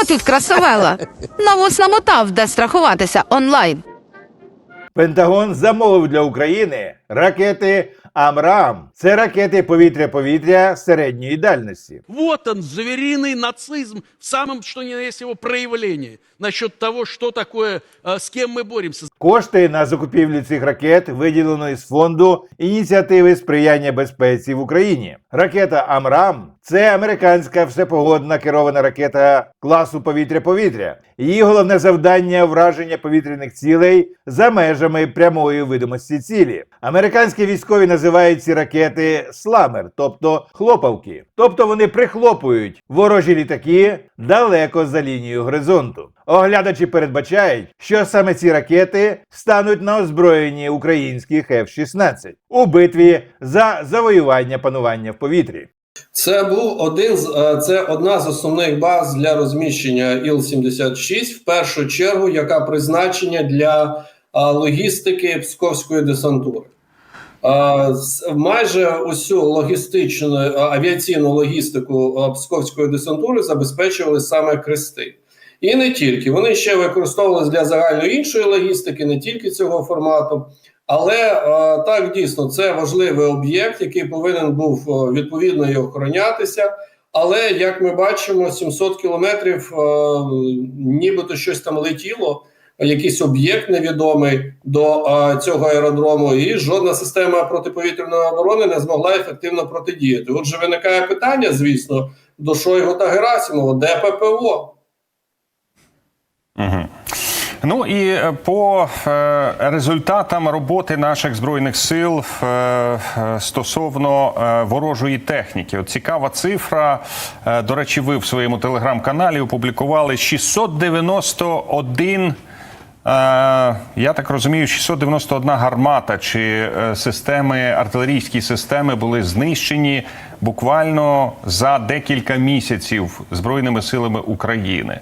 О, тут красавела. Навоз намотав, де страхуватися онлайн. Пентагон замовив для України ракети Амрам. Це ракети повітря-повітря середньої дальності. Вот он, звериный нацизм в самом, что ни на есть его проявлении. Насчет того, что такое, э, с кем мы боремся. Кошти на закупівлю цих ракет виділено із фонду ініціативи сприяння безпеці в Україні. Ракета Амрам це американська всепогодна керована ракета класу повітря-повітря. Її головне завдання враження повітряних цілей за межами прямої видимості цілі. Американські військові називають ці ракети сламер, тобто хлопавки. Тобто вони прихлопують ворожі літаки далеко за лінією горизонту. Оглядачі передбачають, що саме ці ракети стануть на озброєнні українських F-16 у битві за завоювання панування в повітрі. Це був один з е, це одна з основних баз для розміщення Іл-76, в першу чергу, яка призначення для логістики псковської десантури. А, Майже усю логістичну авіаційну логістику псковської десантури забезпечували саме крести. І не тільки вони ще використовувалися для загальної іншої логістики, не тільки цього формату. Але е, так дійсно це важливий об'єкт, який повинен був е, відповідно і охоронятися. Але як ми бачимо, 700 кілометрів, е, нібито щось там летіло, якийсь об'єкт невідомий до цього аеродрому, і жодна система протиповітряної оборони не змогла ефективно протидіяти. Отже, виникає питання, звісно, до Шойгу та Герасимова, де ППО? Ну і е, по е, результатам роботи наших збройних сил е, стосовно ворожої техніки, от цікава цифра. До речі, ви в своєму телеграм-каналі опублікували 691 Е, я так розумію, 691 гармата чи системи артилерійські системи були знищені буквально за декілька місяців збройними силами України.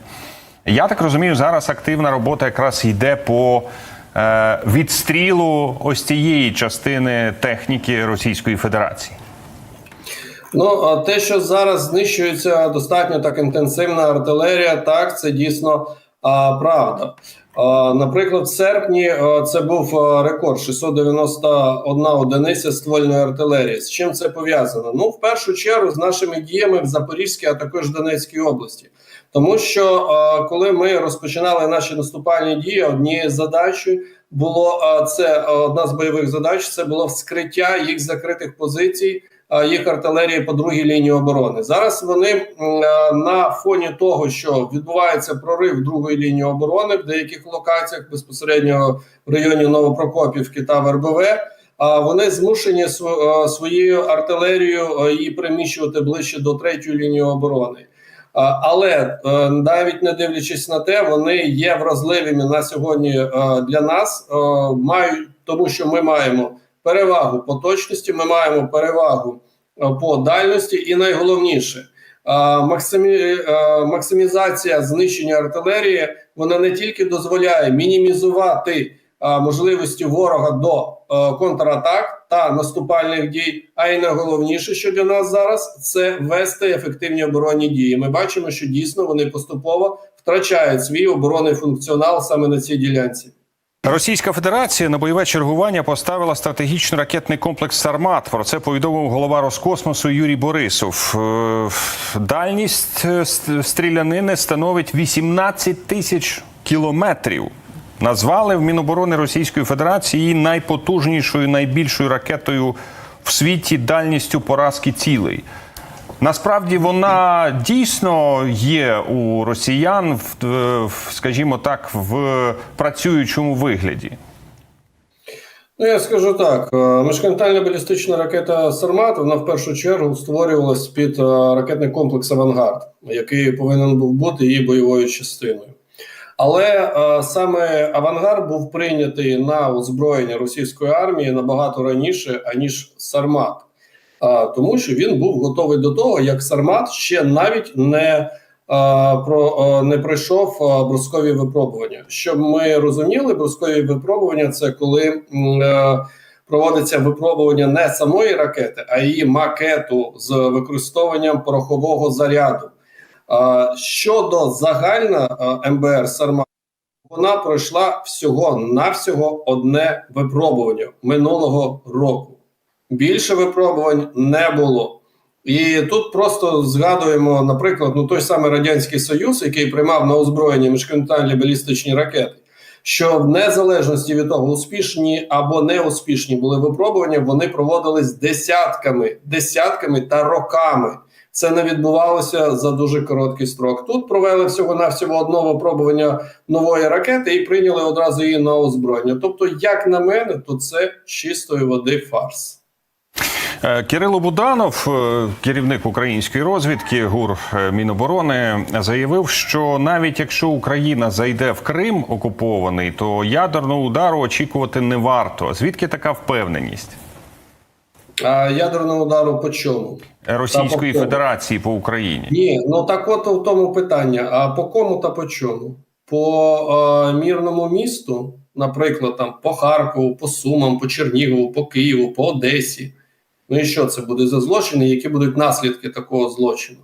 Я так розумію, зараз активна робота якраз йде по е, відстрілу ось цієї частини техніки Російської Федерації. Ну, те, що зараз знищується достатньо так інтенсивна артилерія, так це дійсно а, правда. А, наприклад, в серпні а, це був рекорд 691 одиниця ствольної артилерії. З чим це пов'язано? Ну, в першу чергу, з нашими діями в Запорізькій, а також Донецькій області. Тому що коли ми розпочинали наші наступальні дії, однією з було це одна з бойових задач. Це було вскриття їх закритих позицій їх артилерії по другій лінії оборони. Зараз вони на фоні того, що відбувається прорив другої лінії оборони в деяких локаціях безпосередньо в районі Новопрокопівки та ВРБВ. А вони змушені св- своєю артилерією її переміщувати ближче до третьої лінії оборони. А, Але е, навіть не дивлячись на те, вони є вразливими на сьогодні е, для нас, е, мають тому, що ми маємо перевагу по точності, ми маємо перевагу е, по дальності, і найголовніше е, максимі, е, максимізація знищення артилерії вона не тільки дозволяє мінімізувати е, можливості ворога до е, контратак та наступальних дій. А й найголовніше, що для нас зараз це вести ефективні оборонні дії. Ми бачимо, що дійсно вони поступово втрачають свій оборонний функціонал саме на цій ділянці. Російська Федерація на бойове чергування поставила стратегічний ракетний комплекс Сармат. Про це повідомив голова Роскосмосу Юрій Борисов. Е, Дальність е, стрілянини становить 18 тисяч кілометрів. Назвали в Міноборони Російської Федерації найпотужнішою, найбільшою ракетою в світі дальністю поразки цілей. Насправді вона дійсно є у росіян, в, скажімо так, в працюючому вигляді. Ну, я скажу так: е, міжконтинентальна балістична ракета Сармат вона в першу чергу створювалась під е, ракетний комплекс Авангард, який повинен був бути її бойовою частиною. Але е, саме Авангард був прийнятий на озброєння російської армії набагато раніше, аніж Сармат. А, тому що він був готовий до того, як Сармат ще навіть не, а, про, а, не пройшов а, брускові випробування. Щоб ми розуміли, брускові випробування це коли е, проводиться випробування не самої ракети, а її макету з використовуванням порохового заряду. Щодо загальна МБР Сармат, вона пройшла всього навсього одне випробування минулого року. Більше випробувань не було. І тут просто згадуємо, наприклад, ну той самий радянський союз, який приймав на озброєння міжконтинентальні балістичні ракети. Що в незалежності від того, успішні або неуспішні були випробування, вони проводились десятками, десятками та роками. Це не відбувалося за дуже короткий строк. Тут провели всього навсього одне випробування нової ракети і прийняли одразу її на озброєння. Тобто, як на мене, то це чистої води фарс. Е, Кирило Буданов, е, керівник української розвідки ГУР е, Міноборони, заявив, що навіть якщо Україна зайде в Крим окупований, то ядерного удару очікувати не варто. Звідки така впевненість ядерного удару по чому? Російської по? Федерації по Україні? Ні, ну так от в тому питання. А по кому та по чому? По е, мірному місту, наприклад, там по Харкову, по Сумам, по Чернігову, по Києву, по Одесі. Ну і що це буде за злочини? Які будуть наслідки такого злочину?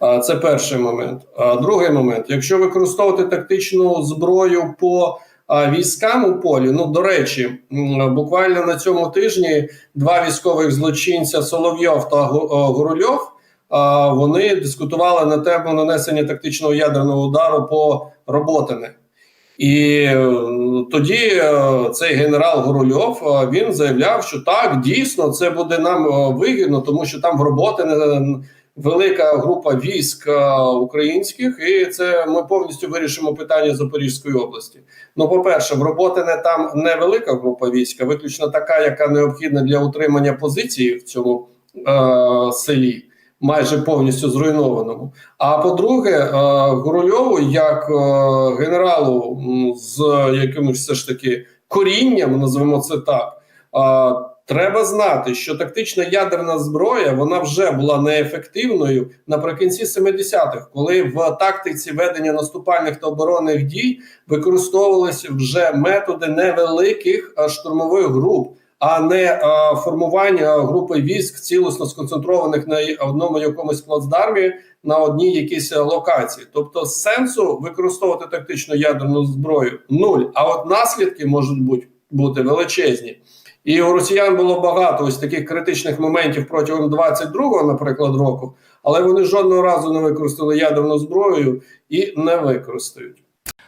А, Це перший момент. А другий момент: якщо використовувати тактичну зброю по військам у полі, ну до речі, буквально на цьому тижні два військових злочинця Соловйов та Гу- Гурульов. Вони дискутували на тему нанесення тактичного ядерного удару по Роботине. І е, тоді е, цей генерал Горольов е, він заявляв, що так дійсно це буде нам е, вигідно, тому що там в роботи велика група військ е, українських, і це ми повністю вирішимо питання Запорізької області. Ну, по-перше, в Роботине там невелика група військ, а виключно така, яка необхідна для утримання позиції в цьому е, селі. Майже повністю зруйнованому. А по-друге, е, Горольову, як е, генералу з якимось все ж таки корінням, називаємо це так. Е, Треба знати, що тактична ядерна зброя вона вже була неефективною наприкінці 70-х, коли в тактиці ведення наступальних та оборонних дій використовувалися вже методи невеликих е, штурмових груп а не е, формування групи військ цілісно сконцентрованих на одному якомусь плацдармі на одній якійсь е, локації. Тобто сенсу використовувати тактичну ядерну зброю нуль. А от наслідки можуть бути величезні. І у росіян було багато ось таких критичних моментів протягом 22-го, наприклад, року, але вони жодного разу не використали ядерну зброю і не використають.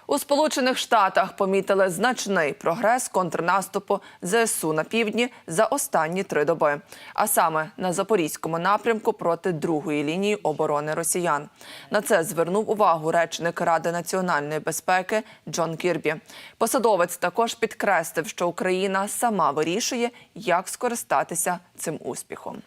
У Сполучених Штатах помітили значний прогрес контрнаступу ЗСУ на півдні за останні три доби, а саме на запорізькому напрямку проти другої лінії оборони росіян. На це звернув увагу речник Ради національної безпеки Джон Кірбі. Посадовець також підкреслив, що Україна сама вирішує, як скористатися цим успіхом.